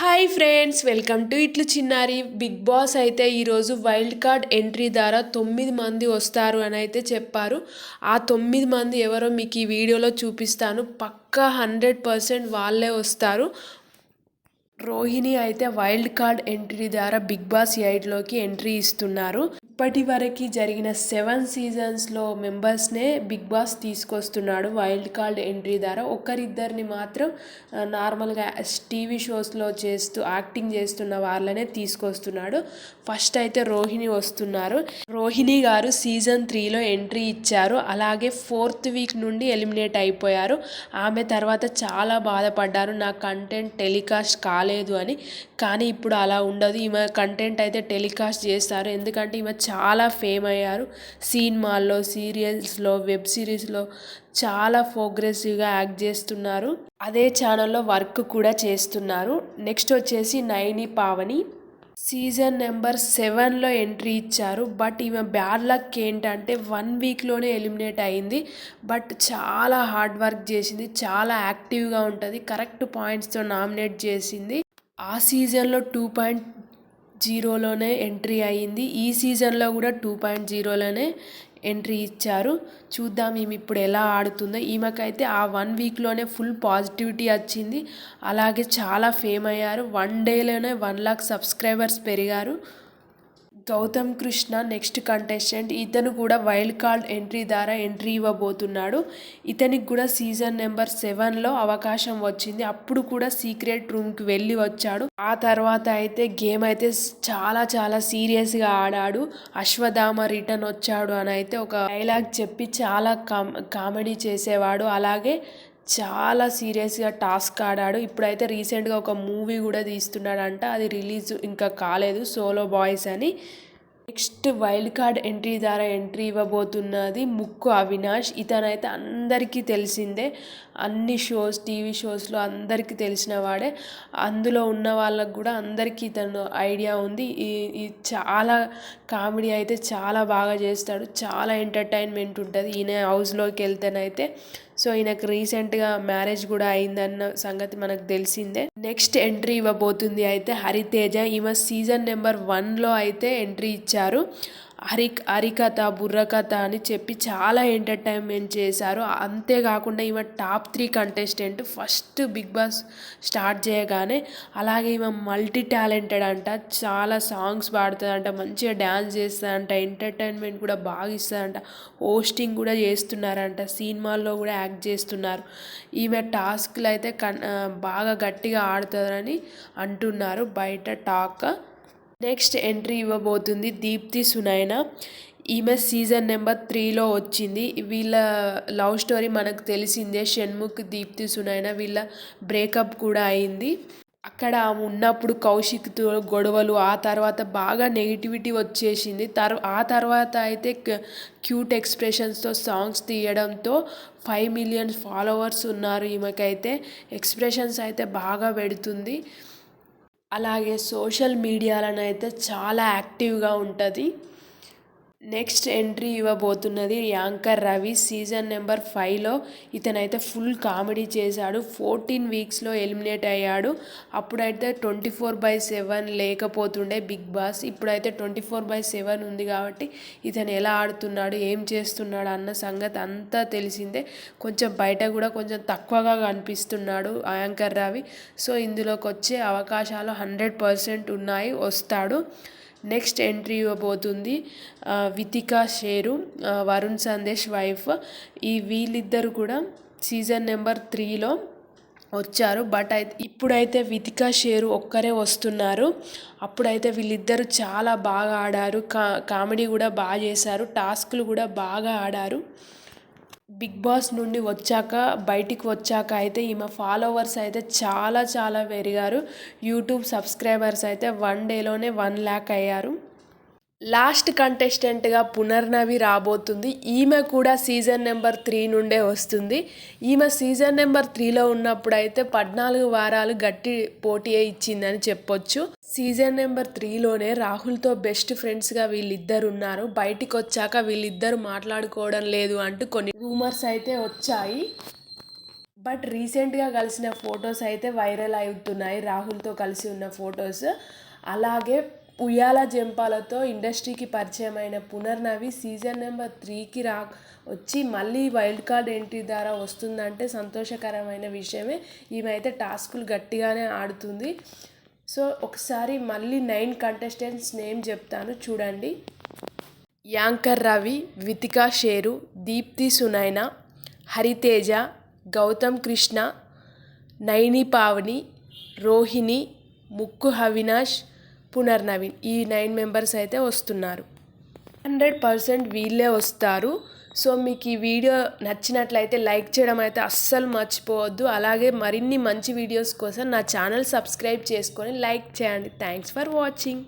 Hi friends welcome to ఇట్లు చిన్నారి. Big boss అయితే ఈరోజు వైల్డ్ కార్డ్ ఎంట్రీ ద్వారా తొమ్మిది మంది వస్తారు అని అయితే చెప్పారు. ఆ తొమ్మిది మంది ఎవరో మీకు ఈ వీడియోలో చూపిస్తాను. పక్కా హండ్రెడ్ పర్సెంట్ వాళ్ళే వస్తారు. రోహిణి అయితే వైల్డ్ కార్డ్ ఎంట్రీ ద్వారా బిగ్ బాస్ ఎయిట్లోకి ఎంట్రీ ఇస్తున్నారు. ఇప్పటి వరకు జరిగిన సెవెన్ సీజన్స్లో మెంబర్స్నే బిగ్ బాస్ తీసుకొస్తున్నాడు. వైల్డ్ కార్డ్ ఎంట్రీ ద్వారా ఒకరిద్దరిని మాత్రం నార్మల్గా టీవీ షోస్లో చేస్తూ యాక్టింగ్ చేస్తున్న వాళ్ళనే తీసుకొస్తున్నాడు. ఫస్ట్ అయితే రోహిణి వస్తున్నారు. రోహిణి గారు సీజన్ త్రీలో ఎంట్రీ ఇచ్చారు. అలాగే ఫోర్త్ వీక్ నుండి ఎలిమినేట్ అయిపోయారు. ఆమె తర్వాత చాలా బాధపడ్డారు. నా కంటెంట్ టెలికాస్ట్ కాలేదు అని. కానీ ఇప్పుడు అలా ఉండదు. ఈమె కంటెంట్ అయితే టెలికాస్ట్ చేస్తారు. ఎందుకంటే ఈమె చాలా ఫేమ్ అయ్యారు. సినిమాల్లో సీరియల్స్లో వెబ్ సిరీస్లో చాలా ప్రోగ్రెసివ్గా యాక్ట్ చేస్తున్నారు. అదే ఛానల్లో వర్క్ కూడా చేస్తున్నారు. నెక్స్ట్ వచ్చేసి నైని పావని. సీజన్ నెంబర్ సెవెన్లో ఎంట్రీ ఇచ్చారు. బట్ ఈమె బ్యాడ్ లక్ ఏంటంటే వన్ వీక్లోనే ఎలిమినేట్ అయింది. బట్ చాలా హార్డ్ వర్క్ చేసింది. చాలా యాక్టివ్గా ఉంటుంది. కరెక్ట్ పాయింట్స్తో నామినేట్ చేసింది. ఆ సీజన్లో టూ పాయింట్ జీరోలోనే ఎంట్రీ అయ్యింది. ఈ సీజన్లో కూడా టూ పాయింట్ జీరోలోనే ఎంట్రీ ఇచ్చారు. చూద్దాం ఈమె ఇప్పుడు ఎలా ఆడుతుందో. ఈమెకైతే ఆ వన్ వీక్లోనే ఫుల్ పాజిటివిటీ వచ్చింది. అలాగే చాలా ఫేమ్ అయ్యారు. వన్ డేలోనే వన్ లాక్ సబ్స్క్రైబర్స్ పెరిగారు. Gautam Krishna next contestant. ఇతను కూడా వైల్డ్ కార్డ్ ఎంట్రీ ద్వారా ఎంట్రీ ఇవ్వబోతున్నాడు. ఇతనికి కూడా సీజన్ నెంబర్ సెవెన్లో అవకాశం వచ్చింది. అప్పుడు కూడా సీక్రెట్ రూమ్కి వెళ్ళి వచ్చాడు. ఆ తర్వాత అయితే గేమ్ అయితే చాలా చాలా సీరియస్గా ఆడాడు. అశ్వధామ రిటర్న్ వచ్చాడు అని అయితే ఒక డైలాగ్ చెప్పి చాలా కామెడీ చేసేవాడు. అలాగే చాలా సీరియస్గా టాస్క్ ఆడాడు. ఇప్పుడైతే రీసెంట్గా ఒక మూవీ కూడా తీస్తున్నాడంట. అది రిలీజ్ ఇంకా కాలేదు. సోలో బాయ్స్ అని. నెక్స్ట్ వైల్డ్ కార్డ్ ఎంట్రీ ద్వారా ఎంట్రీ ఇవ్వబోతున్నది ముక్కు అవినాష్. ఇతనైతే అందరికీ తెలిసిందే. అన్ని షోస్ టీవీ షోస్లో అందరికీ తెలిసిన వాడే. అందులో ఉన్న వాళ్ళకు కూడా అందరికీ ఇతను ఐడియా ఉంది. ఈ చాలా కామెడీ అయితే చాలా బాగా చేస్తాడు. చాలా ఎంటర్టైన్మెంట్ ఉంటుంది. ఈయన హౌస్లోకి వెళ్తేనైతే సో ఈయనకు రీసెంట్గా మ్యారేజ్ కూడా అయిందన్న సంగతి మనకు తెలిసిందే. నెక్స్ట్ ఎంట్రీ ఇవ్వబోతుంది అయితే హరితేజ. ఈమె సీజన్ నెంబర్ వన్లో అయితే ఎంట్రీ ఇచ్చారు. హరి హరికథ బుర్రకథ అని చెప్పి చాలా ఎంటర్టైన్మెంట్ చేశారు. అంతేకాకుండా ఈమె top three contestant first big boss start చేయగానే అలాగే ఈమె మల్టీ టాలెంటెడ్ అంట చాలా సాంగ్స్ పాడుతుందంట మంచిగా డ్యాన్స్ చేస్తుందంట ఎంటర్టైన్మెంట్ కూడా బాగా ఇస్తుందంట హోస్టింగ్ కూడా చేస్తున్నారంట సినిమాల్లో కూడా యాక్ట్ చేస్తున్నారు. ఈమె టాస్క్లు అయితే కన్ బాగా గట్టిగా ఆడుతుందని అంటున్నారు. బయట టాక్ నెక్స్ట్ ఎంట్రీ ఇవ్వబోతుంది దీప్తి సునాయన ఈమె సీజన్ నెంబర్ త్రీలో వచ్చింది. వీళ్ళ లవ్ స్టోరీ మనకు తెలిసిందే. షణ్ముఖ్ దీప్తి సునాయన వీళ్ళ బ్రేకప్ కూడా అయింది. అక్కడ ఆమె ఉన్నప్పుడు కౌశిక్తో గొడవలు ఆ తర్వాత బాగా నెగిటివిటీ వచ్చేసింది. తర్ ఆ తర్వాత అయితే క్యూట్ ఎక్స్ప్రెషన్స్తో సాంగ్స్ తీయడంతో ఫైవ్ మిలియన్ ఫాలోవర్స్ ఉన్నారు ఈమెకైతే. ఎక్స్ప్రెషన్స్ అయితే బాగా పెడుతుంది. అలాగే సోషల్ మీడియాలను అయితే చాలా యాక్టివ్గా ఉంటుంది. నెక్స్ట్ ఎంట్రీ ఇవ్వబోతున్నది యాంకర్ రవి. సీజన్ నెంబర్ ఫైవ్లో ఇతనైతే ఫుల్ కామెడీ చేశాడు. ఫోర్టీన్ వీక్స్లో ఎలిమినేట్ అయ్యాడు. అప్పుడైతే ట్వంటీ ఫోర్ బై సెవెన్ లేకపోతుండే బిగ్ బాస్. ఇప్పుడైతే ట్వంటీ ఫోర్ బై సెవెన్ ఉంది కాబట్టి ఇతను ఎలా ఆడుతున్నాడు ఏం చేస్తున్నాడు అన్న సంగతి అంతా తెలిసిందే. కొంచెం బయట కూడా కొంచెం తక్కువగా కనిపిస్తున్నాడు యాంకర్ రవి. సో ఇందులోకి వచ్చే అవకాశాలు హండ్రెడ్ పర్సెంట్ ఉన్నాయి. వస్తాడు. నెక్స్ట్ ఎంట్రీ ఇవ్వబోతుంది వితికా షేరు వరుణ్ సందేశ్ వైఫ్. ఈ వీళ్ళిద్దరు కూడా సీజన్ నెంబర్ త్రీలో వచ్చారు. బట్ అయితే ఇప్పుడైతే వితికా షేరు ఒక్కరే వస్తున్నారు. అప్పుడైతే వీళ్ళిద్దరూ చాలా బాగా ఆడారు. కా కామెడీ కూడా బాగా చేశారు. టాస్క్లు కూడా బాగా ఆడారు. బిగ్ బాస్ నుండి వచ్చాక బయటికి వచ్చాక అయితే ఈమె ఫాలోవర్స్ అయితే చాలా చాలా పెరిగారు. యూట్యూబ్ సబ్స్క్రైబర్స్ అయితే వన్ డేలోనే వన్ ల్యాక్ అయ్యారు. లాస్ట్ కంటెస్టెంట్గా పునర్నవి రాబోతుంది. ఈమె కూడా సీజన్ నెంబర్ త్రీ నుండే వస్తుంది. ఈమె సీజన్ నెంబర్ త్రీలో ఉన్నప్పుడు అయితే పద్నాలుగు వారాలు గట్టి పోటీయే ఇచ్చిందని చెప్పొచ్చు. సీజన్ నెంబర్ త్రీలోనే రాహుల్తో బెస్ట్ ఫ్రెండ్స్గా వీళ్ళిద్దరు ఉన్నారు బయటికి వచ్చాక వీళ్ళిద్దరు మాట్లాడుకోవడం లేదు అంటూ కొన్ని రూమర్స్ అయితే వచ్చాయి. బట్ రీసెంట్గా కలిసిన ఫొటోస్ అయితే వైరల్ అవుతున్నాయి. రాహుల్తో కలిసి ఉన్న ఫొటోస్. అలాగే ఉయ్యాల జంపాలతో ఇండస్ట్రీకి పరిచయమైన పునర్నవి సీజన్ నెంబర్ త్రీకి రా వచ్చి మళ్ళీ వైల్డ్ కార్డ్ ఎంట్రీ ద్వారా వస్తుందంటే సంతోషకరమైన విషయమే. ఈమె అయితే టాస్కులు గట్టిగానే ఆడుతుంది. సో ఒకసారి మళ్ళీ నైన్ కంటెస్టెంట్స్ నేమ్ చెప్తాను చూడండి. యాంకర్ రవి వితికా షేరు దీప్తి సునైన హరితేజ గౌతమ్ కృష్ణ నైని పావని రోహిణి ముక్కు అవినాష్ పునర్నవీన్. ఈ నైన్ మెంబర్స్ అయితే వస్తున్నారు. హండ్రెడ్ పర్సెంట్ వీళ్ళే వస్తారు. సో మీకు ఈ వీడియో నచ్చినట్లయితే లైక్ చేయడం అయితే అస్సలు మర్చిపోవద్దు. అలాగే మరిన్ని మంచి వీడియోస్ కోసం నా ఛానల్ సబ్స్క్రైబ్ చేసుకొని లైక్ చేయండి. Thanks for watching.